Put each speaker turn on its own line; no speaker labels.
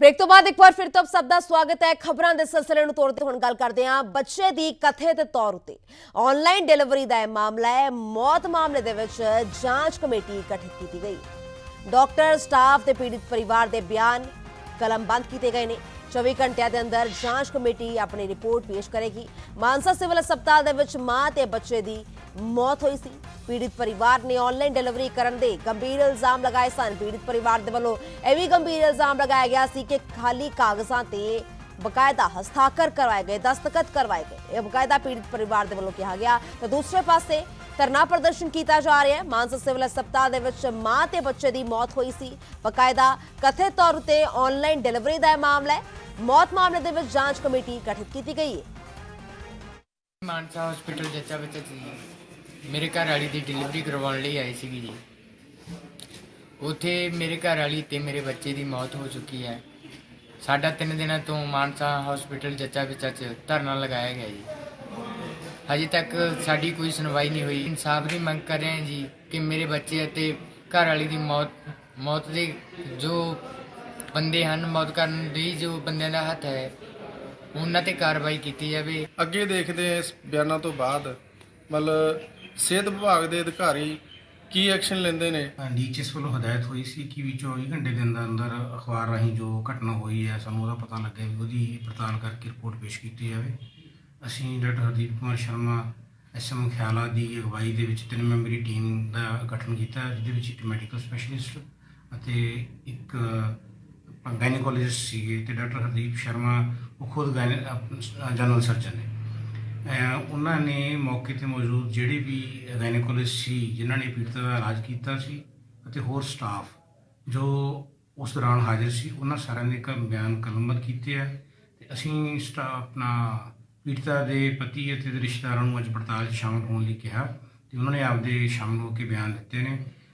Break ਤੋਂ ਬਾਅਦ ਇੱਕ ਵਾਰ ਫਿਰ ਤੋਂ ਆਪ ਸਭ ਦਾ ਸਵਾਗਤ ਹੈ ਖਬਰਾਂ ਦੇ ਸਿਲਸਿਲੇ ਨੂੰ ਤੋੜਦੇ ਹੁਣ ਗੱਲ ਕਰਦੇ ਹਾਂ ਬੱਚੇ ਦੀ ਕਥਿਤ ਤੌਰ ਉਤੇ। ਆਨਲਾਈਨ ਡਿਲੀਵਰੀ ਦਾ ਇਹ ਮਾਮਲਾ ਹੈ, ਮੌਤ ਮਾਮਲੇ ਦੇ ਵਿੱਚ ਜਾਂਚ ਕਮੇਟੀ ਗਠਿਤ ਕੀਤੀ ਗਈ। ਡਾਕਟਰ ਸਟਾਫ ਤੇ ਪੀੜਿਤ ਪਰਿਵਾਰ ਦੇ ਬਿਆਨ ਕਲਮਬੰਦ ਕੀਤੇ ਗਏ ਨੇ। 24 ਘੰਟਿਆਂ ਦੇ ਅੰਦਰ ਜਾਂਚ ਕਮੇਟੀ ਆਪਣੀ ਰਿਪੋਰਟ ਪੇਸ਼ ਕਰੇਗੀ। ਮਾਨਸਾ ਸਿਵਲ ਹਸਪਤਾਲ ਦੇ ਵਿੱਚ ਮਾਂ ਤੇ ਬੱਚੇ ਦੀ ਮੌਤ ਹੋਈ ਸੀ। ਪੀੜਿਤ ਪਰਿਵਾਰ ਨੇ ਆਨਲਾਈਨ ਡਿਲੀਵਰੀ ਕਰਨ ਦੇ ਗੰਭੀਰ ਇਲਜ਼ਾਮ ਲਗਾਏ ਸਨ। ਪੀੜਿਤ ਪਰਿਵਾਰ ਦੇ ਵੱਲੋਂ ਇਹ ਵੀ ਗੰਭੀਰ ਇਲਜ਼ਾਮ ਲਗਾਇਆ ਗਿਆ ਸੀ ਕਿ ਖਾਲੀ ਕਾਗਜ਼ਾਂ ਤੇ ਬਕਾਇਦਾ ਹਸਤਾਖਰ ਕਰਵਾਏ ਗਏ, ਦਸਤਖਤ ਕਰਵਾਏ ਗਏ। ਇਹ ਬਕਾਇਦਾ ਪੀੜਿਤ ਪਰਿਵਾਰ ਦੇ ਵੱਲੋਂ ਕਿਹਾ ਗਿਆ। ਤਾਂ ਦੂਸਰੇ ਪਾਸੇ ਧਰਨਾ ਪ੍ਰਦਰਸ਼ਨ ਕੀਤਾ ਜਾ ਰਿਹਾ ਹੈ। ਮਾਨਸਾ ਸਿਵਲ ਹਸਪਤਾਲ ਦੇ ਵਿੱਚ ਮਾਂ ਤੇ ਬੱਚੇ ਦੀ ਮੌਤ ਹੋਈ ਸੀ। ਬਕਾਇਦਾ ਕਥਿਤ ਤੌਰ ਉਤੇ ਆਨਲਾਈਨ ਡਿਲੀਵਰੀ ਦਾ ਮਾਮਲਾ ਹੈ। ਮੌਤ ਮਾਮਲੇ ਦੇ ਵਿੱਚ ਜਾਂਚ ਕਮੇਟੀ ਗਠਿਤ ਕੀਤੀ ਗਈ ਹੈ।
ਮਾਨਸਾ ਹਸਪੀਟਲ ਜੱਚਾ ਵਿੱਚ ਸੀ ਮੇਰੇ ਘਰ ਵਾਲੀ ਦੀ ਡਿਲੀਵਰੀ ਕਰਵਾਉਣ ਲਈ ਆਈ ਸੀਗੀ ਜੀ। ਉੱਥੇ ਮੇਰੇ ਘਰ ਵਾਲੀ ਤੇ ਮੇਰੇ ਬੱਚੇ ਦੀ ਮੌਤ ਹੋ ਚੁੱਕੀ ਹੈ। ਸਾਡਾ ਤਿੰਨ ਦਿਨਾਂ ਤੋਂ ਮਾਨਸਾ ਹਸਪੀਟਲ ਜੱਚਾ ਵਿੱਚ ਚ ਧਰਨਾ ਲਗਾਇਆ ਗਿਆ ਜੀ। ਹਜੇ ਤੱਕ ਸਾਡੀ ਕੋਈ ਸੁਣਵਾਈ ਨਹੀਂ ਹੋਈ। ਇਨਸਾਫ ਦੀ ਮੰਗ ਕਰ ਰਹੇ ਹਾਂ ਜੀ ਕਿ ਮੇਰੇ ਬੱਚੇ ਅਤੇ ਘਰ ਵਾਲੀ ਦੀ ਮੌਤ ਮੌਤ ਦੇ ਜੋ ਬੰਦੇ ਹਨ, ਮੌਤ ਕਰਨ ਦੀ ਜੋ ਬੰਦਿਆਂ ਦਾ ਹੱਥ ਹੈ, ਉਹਨਾਂ ਤੇ ਕਾਰਵਾਈ ਕੀਤੀ ਜਾਵੇ।
ਅੱਗੇ ਦੇਖਦੇ ਹਾਂ ਇਸ ਬਿਆਨਾਂ ਤੋਂ ਬਾਅਦ। ਮਤਲਬ ਸਿਹਤ ਵਿਭਾਗ ਦੇ ਅਧਿਕਾਰੀ ਕੀ ਐਕਸ਼ਨ ਲੈਂਦੇ ਨੇ?
ਡੀਐਚਐਸ ਵੱਲੋਂ ਹਦਾਇਤ ਹੋਈ ਸੀ ਕਿ ਵੀ 24 ਘੰਟੇ ਦੇ ਅੰਦਰ ਅੰਦਰ ਅਖਬਾਰ ਰਾਹੀਂ ਜੋ ਘਟਨਾ ਹੋਈ ਹੈ, ਸਾਨੂੰ ਉਹਦਾ ਪਤਾ ਲੱਗਿਆ ਵੀ ਉਹਦੀ ਪੜਤਾਲ ਕਰਕੇ ਰਿਪੋਰਟ ਪੇਸ਼ ਕੀਤੀ ਜਾਵੇ। ਅਸੀਂ ਡਾਕਟਰ ਹਰਦੀਪ ਕੁਮਾਰ ਸ਼ਰਮਾ ਐਸਐਮ ਖਿਆਲਾ ਦੀ ਅਗਵਾਈ ਦੇ ਵਿੱਚ ਤਿੰਨ ਮੈਂਬਰੀ ਟੀਮ ਦਾ ਗਠਨ ਕੀਤਾ, ਜਿਹਦੇ ਵਿੱਚ ਇੱਕ ਮੈਡੀਕਲ ਸਪੈਸ਼ਲਿਸਟ ਅਤੇ ਇੱਕ ਗਾਇਨੀਕੋਲੋਜਿਸਟ ਸੀਗੇ ਤੇ ਡਾਕਟਰ ਹਰਦੀਪ ਸ਼ਰਮਾ, ਉਹ ਖੁਦ ਜਨਰਲ ਸਰਜਨ ਨੇ। ਉਹਨਾਂ ਨੇ ਮੌਕੇ ਤੇ ਮੌਜੂਦ ਜਿਹੜੇ ਵੀ ਗਾਇਨੋਕੋਲੋਜਿਸਟ ਸੀ, ਜਿਨ੍ਹਾਂ ਨੇ ਪੀੜਤਾ ਦਾ ਇਲਾਜ ਕੀਤਾ ਸੀ ਅਤੇ ਹੋਰ ਸਟਾਫ ਜੋ ਉਸ ਦੌਰਾਨ ਹਾਜ਼ਰ ਸੀ, ਉਹਨਾਂ ਸਾਰਿਆਂ ਨੇ ਕ ਬਿਆਨ ਕਲਮਬੰਦ ਕੀਤੇ ਆ ਤੇ ਅਸੀਂ ਸਟਾ ਆਪਣਾ ਪੀੜਤਾ ਦੇ ਪਤੀ ਅਤੇ ਰਿਸ਼ਤੇਦਾਰਾਂ ਨੂੰ ਅੱਜ ਪੜਤਾਲ 'ਚ ਸ਼ਾਮਲ ਹੋਣ ਲਈ ਕਿਹਾ ਤੇ ਉਹਨਾਂ ਨੇ ਆਪਦੇ ਸ਼ਾਮਲ ਹੋ ਕੇ ਬਿਆਨ ਦਿੱਤੇ ਨੇ।